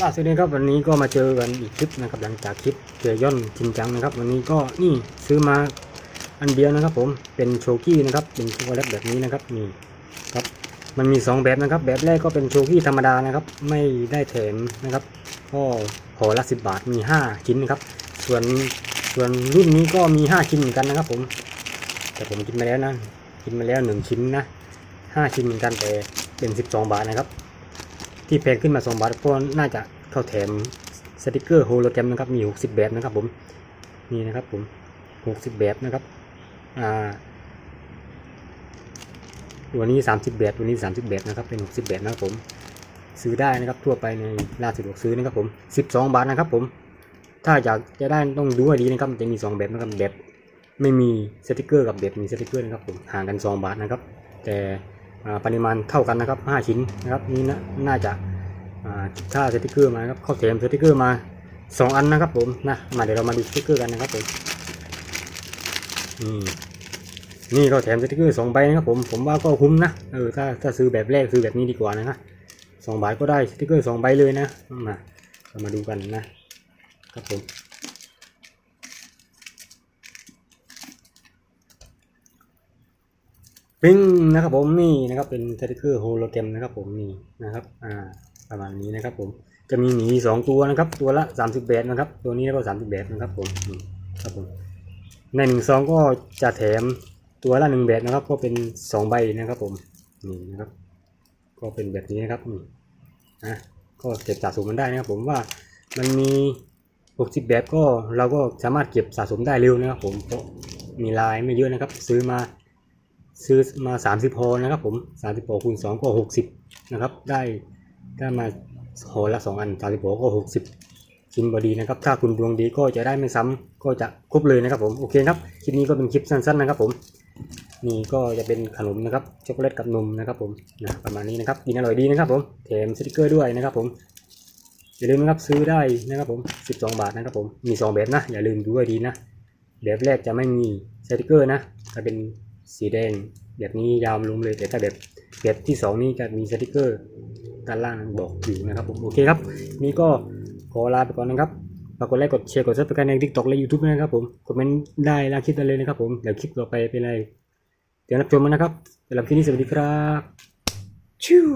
ครับสวัสดีครับวันนี้ก็มาเจอกันอีกคลิปนะครับหลังจากคลิปเจอย่อนจริงจังนะครับ วันนี้ก็นี่ซื้อมาอันเดียวนะครับ ผมเป็นโชกี้นะครับเป็นช็อกโกแลตแบบนี้นะครับนี่ครับมันมีสองแบบนะครับ แบบแรกก็เป็นโชกี้ธรรมดานะครับ ไม่ได้แถมนะครับก็ห่อละสิบบาทมีห้าชิ้นนะครับ ส่วนส่วนรุ่นนี้ก็มีห้าชิ้นเหมือนกันนะครับ ผม แต่ผมกินมาแล้วนะกินมาแล้วหนึ่งชิ้นนะห้าชิ้นเหมือนกันแต่เป็นสิบสองบาทนะครับ ที่แพงขึ้นมา2บาทก็น่าจะเข้าแถมสติกเกอร์โฮโลแกรมนะครับมี 60 แบบนะครับผมนี่นะครับผม 60 แบบนะครับอ่าตัวนี้ 30 แบบตัวนี้ 30 แบบนะครับเป็น 60 แบบนะครับผมซื้อได้นะครับทั่วไปในร้านสะดวกซื้อนะครับผม 12 บาทนะครับผม ถ้าอยากจะได้ต้องดูให้ดีนะครับมันจะมี 2 แบบนะครับแบบไม่มีสติกเกอร์กับแบบมีสติกเกอร์นะครับผมห่างกัน 2 บาทนะครับ แต่ ปริมาณเท่ากันนะครับ 5 ชิ้นนะครับนี่นะน่าจะอ่าถ้าสติกเกอร์มาครับเข้าแถมสติกเกอร์มา 2 อันนะครับผมนะมาเดี๋ยวเรามาดูสติกเกอร์กันนะครับผมนี่นี่ก็แถมสติกเกอร์สองใบนะครับผมผมว่าก็คุ้มนะเออถ้าถ้าซื้อแบบแรกซื้อแบบนี้ดีกว่านะสองบาทก็ได้สติกเกอร์สองใบเลยนะมาเรามาดูกันนะครับผม ปิ้งนะครับผมนี่นะครับเป็นสติกเกอร์โฮโลแกรมนะครับผมนี่นะครับอ่าประมาณนี้นะครับผมจะมีหมีสองตัวนะครับ ตัวละสามสิบแบบนะครับ ตัวนี้ก็สามสิบแบบนะครับผมครับผมในหนึ่งซองก็จะแถมตัวละหนึ่งแบบนะครับ ก็เป็นสองใบนะครับผมนี่นะครับ ก็เป็นแบบนี้นะครับนี่นะก็เก็บสะสมมันได้นะครับ ผมว่ามันมีหกสิบแบบก็เราก็สามารถเก็บสะสมได้เร็วนะครับ ผมเพราะมีลายไม่เยอะนะครับ ซื้อมา ซื้อมา 30พอนะครับผม30พอคูณ2ก็ 60 นะครับ ได้ได้มาห่อละ 2 อัน30พอก็ 60 ชิ้นบอดีนะครับ ถ้าคุณดวงดีก็จะได้ไม่ซ้ำก็จะครบเลยนะครับผม โอเคครับ คลิปนี้ก็เป็นคลิปสั้นๆนะครับผม นี่ก็จะเป็นขนมนะครับ ช็อกโกแลตกับนมนะครับผมนะประมาณนี้นะครับ กินอร่อยดีนะครับผม แถมสติกเกอร์ด้วยนะครับผม อย่าลืมนะครับซื้อได้นะครับผม 12 บาทนะครับผม มี 2 แบบนะ อย่าลืมดูให้ดีนะ แบบแรกจะไม่มีสติกเกอร์นะจะเป็น สีแดง แบบนี้ยาวลงเลยแต่ถ้าแบบแบบที่สองนี่จะมีสติกเกอร์ด้านล่างบอกอยู่นะครับผมโอเคครับ นี่ก็ขอลาไปก่อนนะครับฝากกดไลค์กดแชร์กดซับสไครต์ในทิกตอกและยูทูบนะครับผมคอมเมนต์ได้ล่างคลิปได้เลยนะครับผมเดี๋ยวคลิปต่อไปเป็นอะไรเดี๋ยวรับชมมันนะครับสำหรับคลิปนี้สวัสดีครับชิว